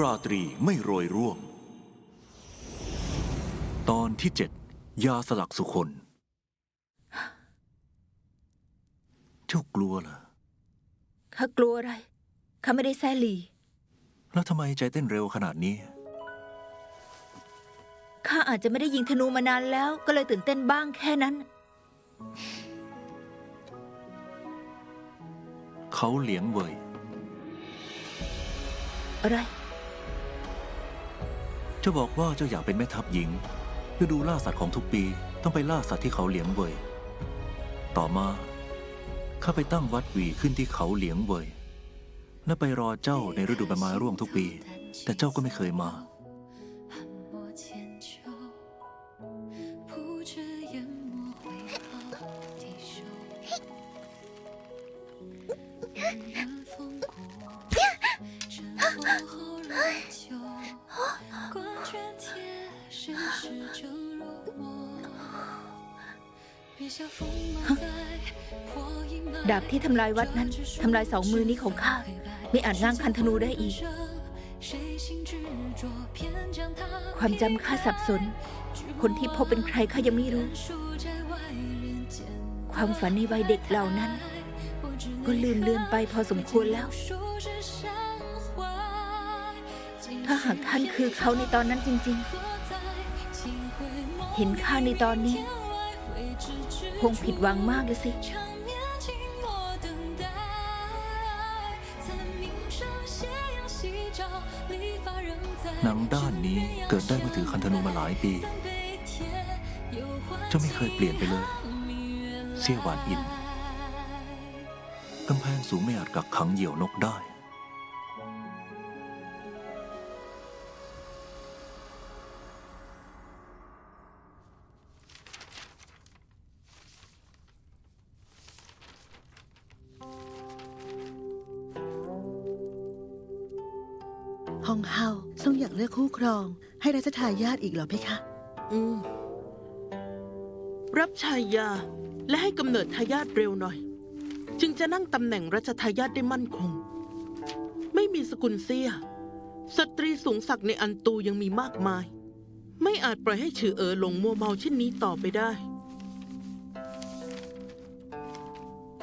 ราตรีไม่โรยร่วง ตอนที่เจ็ดยาสลักสุคน เจ้ากลัวเหรอ ข้ากลัวอะไร ข้าไม่ได้แซหลี แล้วทำไมใจเต้นเร็วขนาดนี้ ข้าอาจจะไม่ได้ยิงธนูมานานแล้ว ก็เลยตื่นเต้นบ้างแค่นั้น เขาเหลียงเว่ยอะไร เจ้าบอกว่าเจ้าอยากเป็นแม่ทัพหญิงฤดูล่าสัตว์ของทุกปีต้องไปล่าสัตว์ที่เขาเหลียงเว่ย ต่อมาข้าไปตั้งวัดหวีขึ้นที่เขาเหลียงเว่ย และไปรอเจ้าในฤดูใบไม้ร่วงทุกปี แต่เจ้าก็ไม่เคยมา ดาบที่ทำลายวัดนั้นทำลายสองมือนี้ของข้าไม่อาจง้างคันธนูได้อีก ความจำข้าสับสน คนที่พบเป็นใครข้ายังไม่รู้ ความฝันในวัยเด็กเหล่านั้น ก็ลืมเลือนไปพอสมควรแล้ว ถ้าหากท่านคือเขาในตอนนั้นจริง ๆ เห็นข้าในตอนนี้ คงผิดหวังมากเลยสิหนังด้านนี้เกิดได้เมื่อถือคันธนูมาหลายปีเจ้าไม่เคยเปลี่ยนไปเลย เสี่ยหวานอินกำแพงสูงไม่อาจกักขังเหยี่ยวนกได้ องให้รัชทายาทอีกเหรอเพคะ อืม รับชายาและให้กำเนิดทายาทเร็วหน่อย จึงจะนั่งตำแหน่งรัชทายาทได้มั่นคง ไม่มีสกุลเสียสตรีสูงศักดิ์ในอันตูยังมีมากมาย ไม่อาจปล่อยให้ฉือเอ๋อหลงมัวเมาเช่นนี้ต่อไปได้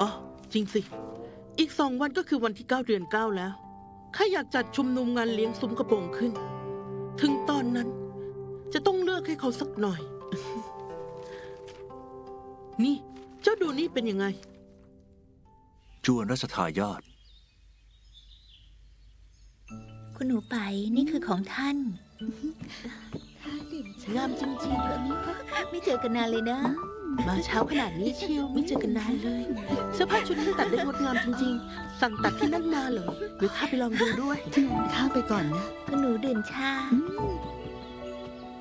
อ๋อจริงสิ อีกสองวันก็คือวันที่เก้าเดือนเก้าแล้วข้าอยากจัดชุมนุมงานเลี้ยงซุ้มกระโปรงขึ้น ถึงตอนนั้น จะต้องเลือกให้เขาสักหน่อย นี่ เจ้าดูนี่เป็นยังไง จวนรัชทายาทคุณหนูไปนี่คือของท่าน งามจริงไม่เจอกันนานเลยนะๆ มาเช้าขนาดนี้เชียวไม่เจอกันนานเลย เสื้อผ้าชุดนี้ตัดได้งดงามจริงๆ สั่งตัดที่นั่นมาเหรอหรือข้าไปลองดูด้วยที่นั้นข้าไปก่อนนะคุณหนูดื่มชา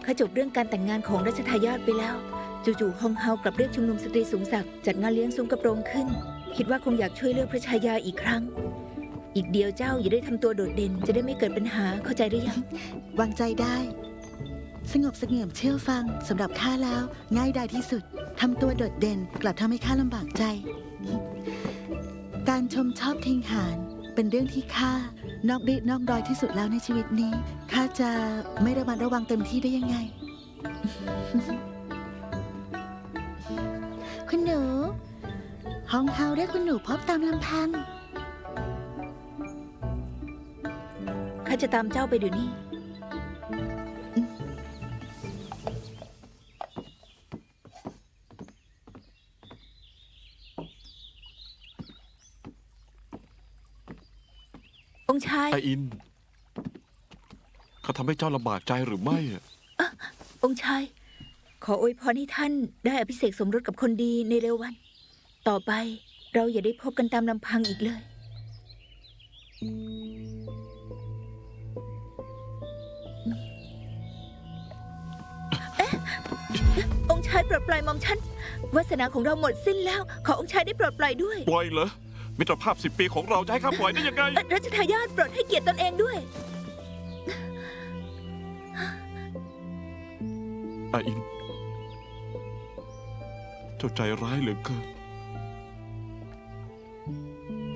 ข้าจบเรื่องการแต่งงานของรัชทายาทไปแล้ว จู่ๆฮองเฮากลับเรียกชุมนุมสตรีสูงศักดิ์จัดงานเลี้ยงซุ้มกระโปรงขึ้น คิดว่าคงอยากช่วยเลือกพระชายาอีกครั้ง อีกเดียวเจ้าอย่าได้ทำตัวโดดเด่น จะได้ไม่เกิดปัญหาเข้าใจหรือยัง วางใจได้ สงบเสงี่ยมเชื่อฟังสำหรับข้าแล้วง่ายดายที่สุด ทำตัวโดดเด่นกลับทำให้ข้าลำบากใจ การชมชอบทิ้งหานเป็นเรื่องที่ข้านอกรีดนอกดอยที่สุดแล้วในชีวิตนี้ข้าจะไม่ระมัดระวังเต็มที่ได้ยังไง คุณหนูฮองเฮาเรียกคุณหนูพบตามลำพัง ข้าจะตามเจ้าไปเดี๋ยวนี้ ไออิน เขาทำให้เจ้าลำบากใจหรือไม่อะองค์ชาย ขออวยพรให้ท่านได้อภิเษกสมรสกับคนดีในเร็ววัน ต่อไปเราอย่าได้พบกันตามลำพังอีกเลยเอ๊ะองค์ชายปลดปล่อยหมอมฉันวาสนาของเราหมดสิ้นแล้ว ขอองค์ชายได้ปลดปล่อยด้วย ปล่อยเหรอ มิตรภาพสิบปีของเราจะให้ข้าปล่อยได้ยังไงรัชทายาทโปรดให้เกียรติตนเองด้วย อาอิน เจ้าใจร้ายเหลือเกิน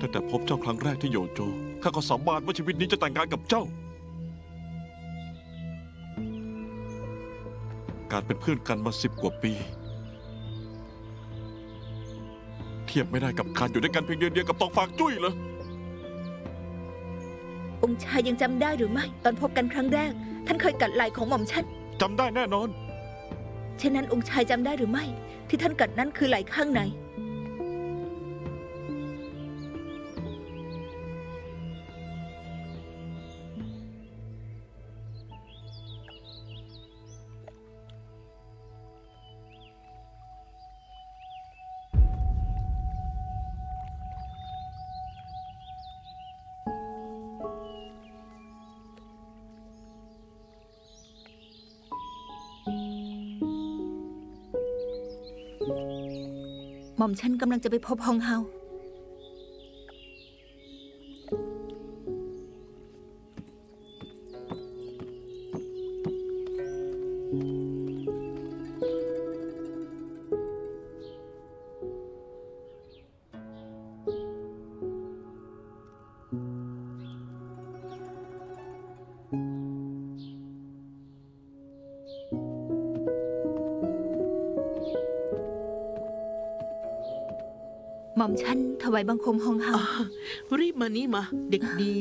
ตั้งแต่พบเจ้าครั้งแรกที่โยโจ ข้าก็สาบานว่าชีวิตนี้จะแต่งงานกับเจ้า การเป็นเพื่อนกันมาสิบกว่าปี ทียบไม่ได้กับการอยู่ด้วยกันเพียงเดือนเดียวกับตองฟางจุ้ยเลยองค์ชายยังจำได้หรือไม่ ตอนพบกันครั้งแรก ท่านเคยกัดไหล่ของหม่อมฉันจำได้แน่นอน เช่นนั้นองค์ชายจำได้หรือไม่ ที่ท่านกัดนั้นคือไหล่ข้างไหน หม่อมฉันกำลังจะไปพบฮองเฮา วายบังคมฮองเฮาอ่ารีบมานี่มา เด็กดี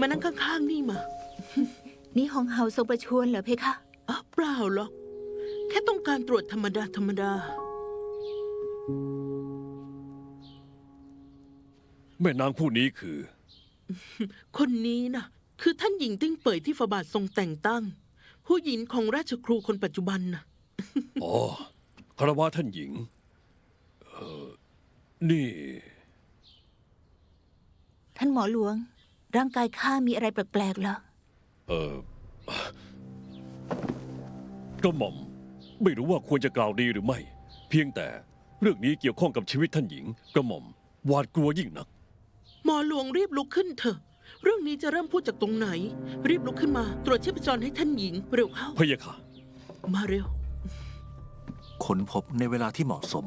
มานั่งข้างๆนี่มานี่ฮองเฮาทรงประชวรเหรอเพคะอ้าวเปล่าหรอก แค่ต้องการตรวจธรรมดาธรรมดา แม่นางผู้นี้คือ คนนี้นะคือท่านหญิงติ้งเป่ยที่ฝาบาททรงแต่งตั้ง ผู้หญิงของราชครูคนปัจจุบันนะอ๋อคารวะท่านหญิง เออนี่ ท่านหมอหลวง ร่างกายข้ามีอะไรแปลกๆเหรอ เออกระหม่อมไม่รู้ว่าควรจะกล่าวดีหรือไม่ เพียงแต่เรื่องนี้เกี่ยวข้องกับชีวิตท่านหญิง กระหม่อมหวาดกลัวยิ่งนัก หมอหลวงรีบลุกขึ้นเถอะ เรื่องนี้จะเริ่มพูดจากตรงไหน รีบลุกขึ้นมา ตรวจชีพจรให้ท่านหญิงเร็วเข้าพะยะค่ะ มาเร็ว ค้นพบในเวลาที่เหมาะสม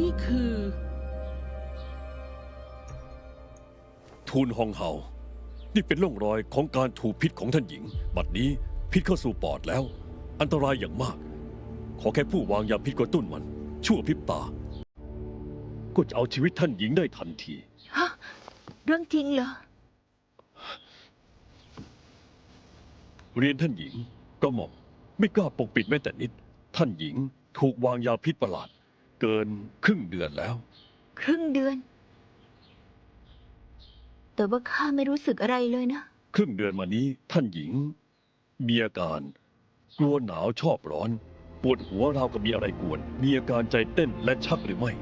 นี่คือ ทูลฮองเฮา นี่เป็นร่องรอยของการถูกพิษของท่านหญิง บัดนี้พิษเข้าสู่ปอดแล้ว อันตรายอย่างมาก ขอแค่ผู้วางยาพิษกระตุ้นมัน ชั่วพริบตา ก็จะเอาชีวิตท่านหญิงได้ทันที ฮะเรื่องจริงเหรอ เรียนท่านหญิงกระหม่อมไม่กล้าปกปิดแม้แต่นิด ท่านหญิงถูกวางยาพิษประหลาด เกินครึ่งเดือนแล้ว ครึ่งเดือน แต่ว่าข้าไม่รู้สึกอะไรเลยนะ ครึ่งเดือนมานี้ท่านหญิง มีอาการ กลัวหนาวชอบร้อน ปวดหัวราวกับมีอะไรกวน มีอาการใจเต้นและชักหรือไม่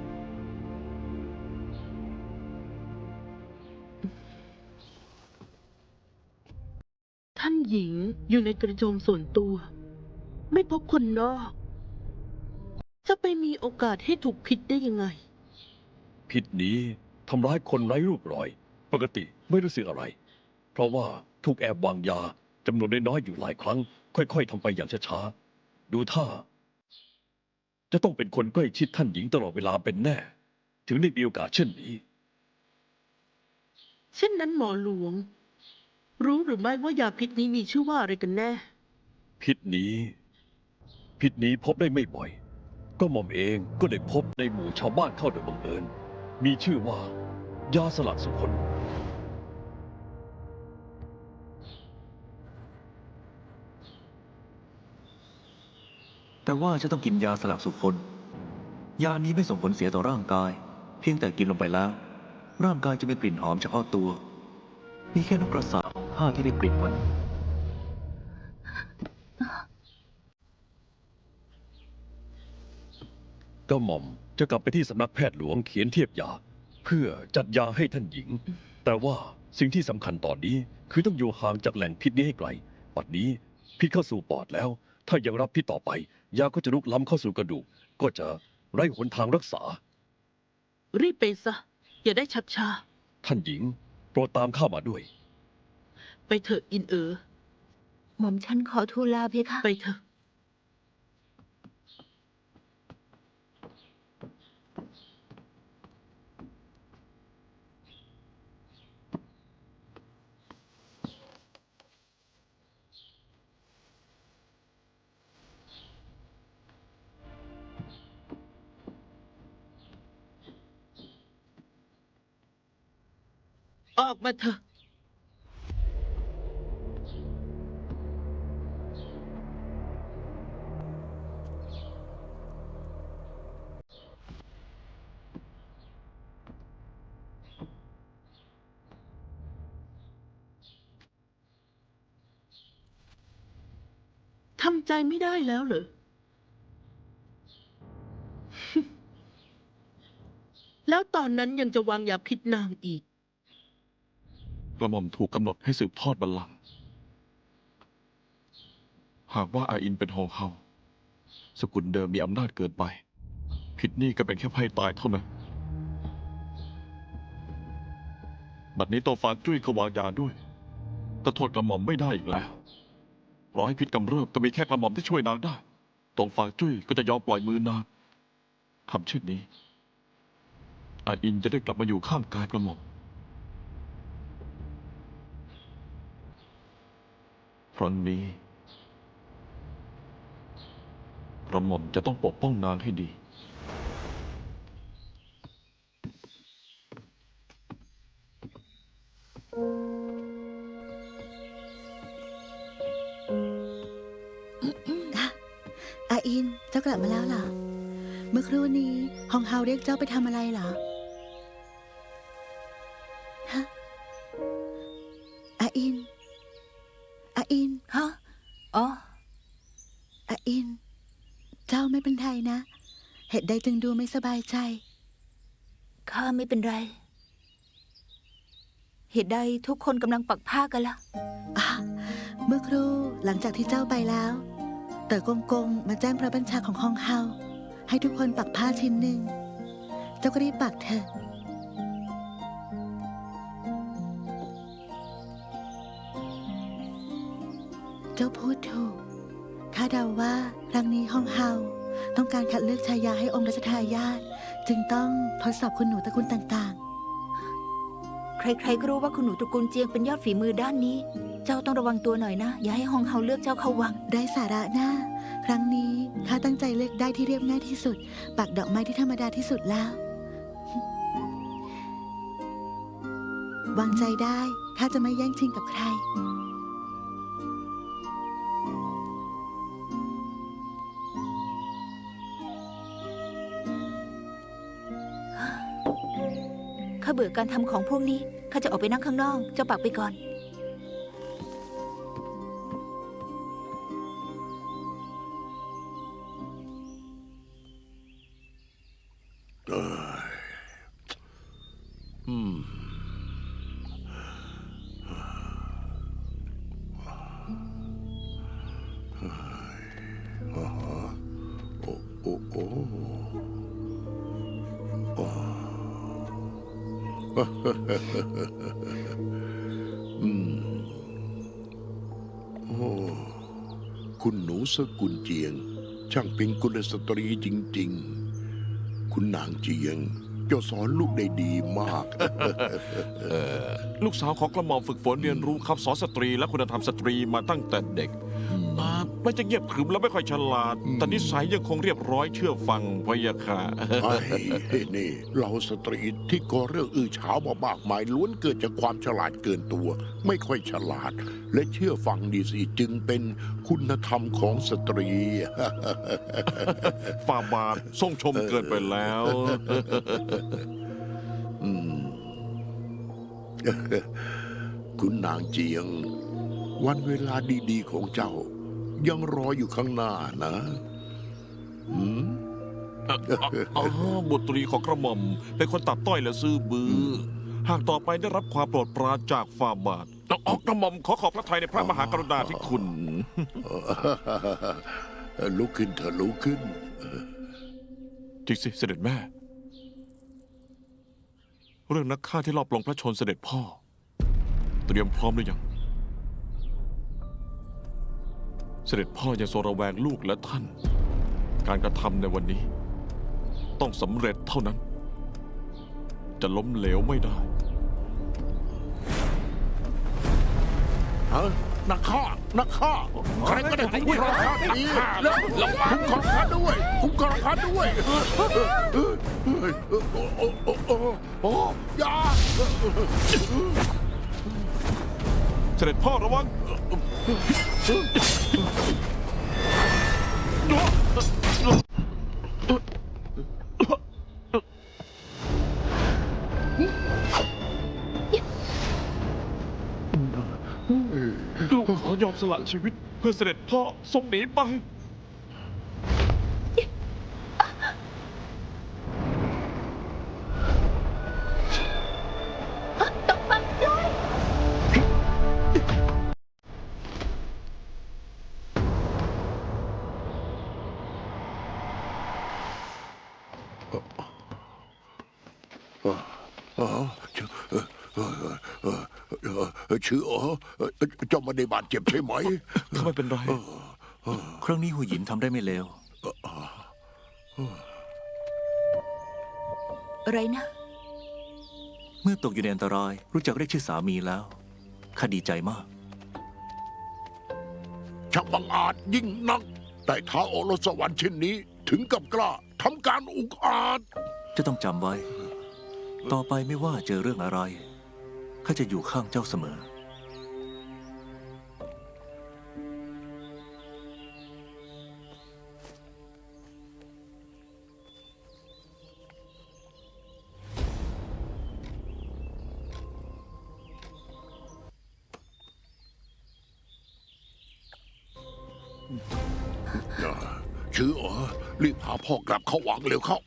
ท่านหญิงอยู่ในกระโจมส่วนตัว ไม่พบคนนอก จะไปมีโอกาสให้ถูกพิษได้ยังไง พิษนี้ทำร้ายคนไร้รูปรอย ปกติไม่รู้สึกอะไร เพราะว่าถูกแอบวางยาจำนวนน้อยๆอยู่หลายครั้ง ค่อย ๆทำไปอย่างช้าๆ ดูท่า จะต้องเป็นคนใกล้ชิดท่านหญิงตลอดเวลาเป็นแน่ ถึงได้มีโอกาสเช่นนี้ เช่นนั้นหมอหลวง รู้หรือไม่ว่ายาพิษนี้มีชื่อว่าอะไรกันแน่ พิษนี้ พิษนี้พบได้ไม่บ่อย ก็หม่อมเองก็ได้พบในหมู่ชาวบ้านเข้าโดยบังเอิญ มีชื่อว่ายาสลัดสุคนแต่ว่าจะต้องกินยาสลับสุคน ยานี้ไม่ส่งผลเสียต่อร่างกาย เพียงแต่กินลงไปแล้ว ร่างกายจะมีกลิ่นหอมเฉพาะตัว มีแค่นกกระสาบห้าที่ได้กลิ่นมัน ก็หม่อมจะกลับไปที่สำนักแพทย์หลวงเขียนเทียบยา เพื่อจัดยาให้ท่านหญิง แต่ว่าสิ่งที่สำคัญตอนนี้คือต้องอยู่ห่างจากแหล่งพิษนี้ให้ไกลปัดนี้พิษเข้าสู่ปอดแล้ว ถ้ายังรับพิษต่อไป ยาก็จะลุกล้ำเข้าสู่กระดูก ก็จะไร้หนทางรักษา รีบไปซะ อย่าได้ชักช้าท่านหญิง โปรดตามข้ามาด้วย ไปเถอะอินเอ๋อหม่อมฉันขอทูลลาเพคะ ไปเถอะ ออกมาเถอะทำใจไม่ได้แล้วเหรอ แล้วตอนนั้นยังจะวางยาพิษนางอีก กระหม่อมถูกกำหนดให้สืบทอดบัลลังก์หากว่าอาอินเป็นฮองเฮาสกุลเดิมมีอำนาจเกินไป ผิดนี่ก็เป็นแค่ไพ่ตายเท่านั้น บัดนี้ตัวฟางจุ้ยก็วางยาด้วยแต่โทษกระหม่อมไม่ได้อีกแล้วรอให้พิษกำเริบก็มีแค่กระหม่อมที่ช่วยนางได้ตรงฟางจุ้ยก็จะยอมปล่อยมือนางทำเช่นนี้อาอินจะได้กลับมาอยู่ข้างกายกระหม่อม ครั้งนี้กระหม่อมจะต้องปกป้องนางให้ดีอาอิน เจ้ากลับมาแล้วเหรอ เมื่อครู่นี้ฮองเฮาเรียกเจ้าไปทำอะไรเหรอ ดจึงดูไม่สบายใจ ข้าไม่เป็นไร เหตุใดทุกคนกำลังปักผ้ากันล่ะอะเมื่อครู่หลังจากที่เจ้าไปแล้ว เต๋อกงกงมาแจ้งพระบัญชาของฮองเฮาให้ทุกคนปักผ้าชิ้นหนึ่ง เจ้าก็รีบปักเถอะ เจ้าพูดถูก ข้าเดาว่าครั้งนี้ฮองเฮา ต้องการคัดเลือกชายาให้องค์รัชทายาทจึงต้องทดสอบคุณหนูตระกูลต่างใครๆก็รู้ว่าคุณหนูตระกูลเจียงเป็นยอดฝีมือด้านนี้ เจ้าต้องระวังตัวหน่อยนะ อย่าให้ฮองเฮาเลือกเจ้าเข้าวังๆได้สาระหน้า ครั้งนี้ข้าตั้งใจเลือกได้ที่เรียบง่ายที่สุด ปักดอกไม้ที่ธรรมดาที่สุดแล้ว วางใจได้ข้าจะไม่แย่งชิงกับใคร เบื่อการทำของพวกนี้ ข้าจะออกไปนั่งข้างนอก เจ้าปักไปก่อน คุณหนูสกุลเจียง ช่างเป็นกุลสตรีจริง ๆ คุณนางเจียง เจ้าสอนลูกได้ดีมาก ลูกสาวของกระหม่อมฝึกฝนเรียนรู้คำสอนสตรีและคุณธรรมสตรีมาตั้งแต่เด็ก อ่าไม่จะเงียบขรึมและไม่ค่อยฉลาด แต่นิสัยยังคงเรียบร้อยเชื่อฟังพะยะค่ะ ไอ้นี่เราสตรีที่ก่อเรื่องอื้อฉาวมามากมายล้วนเกิดจากความฉลาดเกินตัว ไม่ค่อยฉลาด และเชื่อฟังดีสิจึงเป็นคุณธรรมของสตรีฟาบาททรงชมเกินไปแล้วอืมคุณนางเจียง วันเวลาดีๆของเจ้า ยังรออยู่ข้างหน้านะอืมอ๋อบุตรีของกระหม่อม เป็นคนตัดต้อยและซื่อบือ หากต่อไปได้รับความโปรดปรานจากฝ่าบาทต้องออกกระหม่อมขอขอบพระทัยในพระมหากรุณาธิคุณ ลุกขึ้นเถอะลุกขึ้น จริงสิเสด็จแม่ เรื่องนักฆ่าที่ลอบลงพระชนเสด็จพ่อ เตรียมพร้อมหรือยัง เสด็จพ่อยังทรงระแวงลูกและท่าน การกระทำในวันนี้ ต้องสำเร็จเท่านั้น จะล้มเหลวไม่ได้ฮะนักฆ่านักฆ่าใครก็ได้คุ้มครองข้าทีแล้วคุ้มครองข้าด้วยคุ้มครองข้าด้วยโอ้โอ้โอ้โอ้โอ้อยาเสด็จพ่อระวังลูก ขอยอมสละชีวิตเพื่อเสด็จพ่อทรงหนีไป อ๋อชื่อเออเออเออเออชื่ออ๋อเจ้าไม่ได้บาดเจ็บใช่ไหมข้าไม่เป็นไร ครั้งนี้หูหยินทำได้ไม่เลว อะไรนะ เมื่อตกอยู่ในอันตราย รู้จักเรียกชื่อสามีแล้วข้าดีใจมาก ช่างบังอาจยิ่งนัก แต่ท้าโอรสสวรรค์เช่นนี้ ถึงกับกล้าทำการอุกอาจ จะต้องจำไว้ ต่อไปไม่ว่าเจอเรื่องอะไร ข้าจะอยู่ข้างเจ้าเสมอ ชื่ออ๋อรีบพาพ่อกลับเข้าวังเร็วเข้า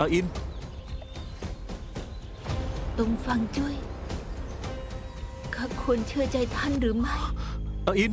อาอิน ตรงฟังจุ้ยข้าควรเชื่อใจท่านหรือไม่อาอิน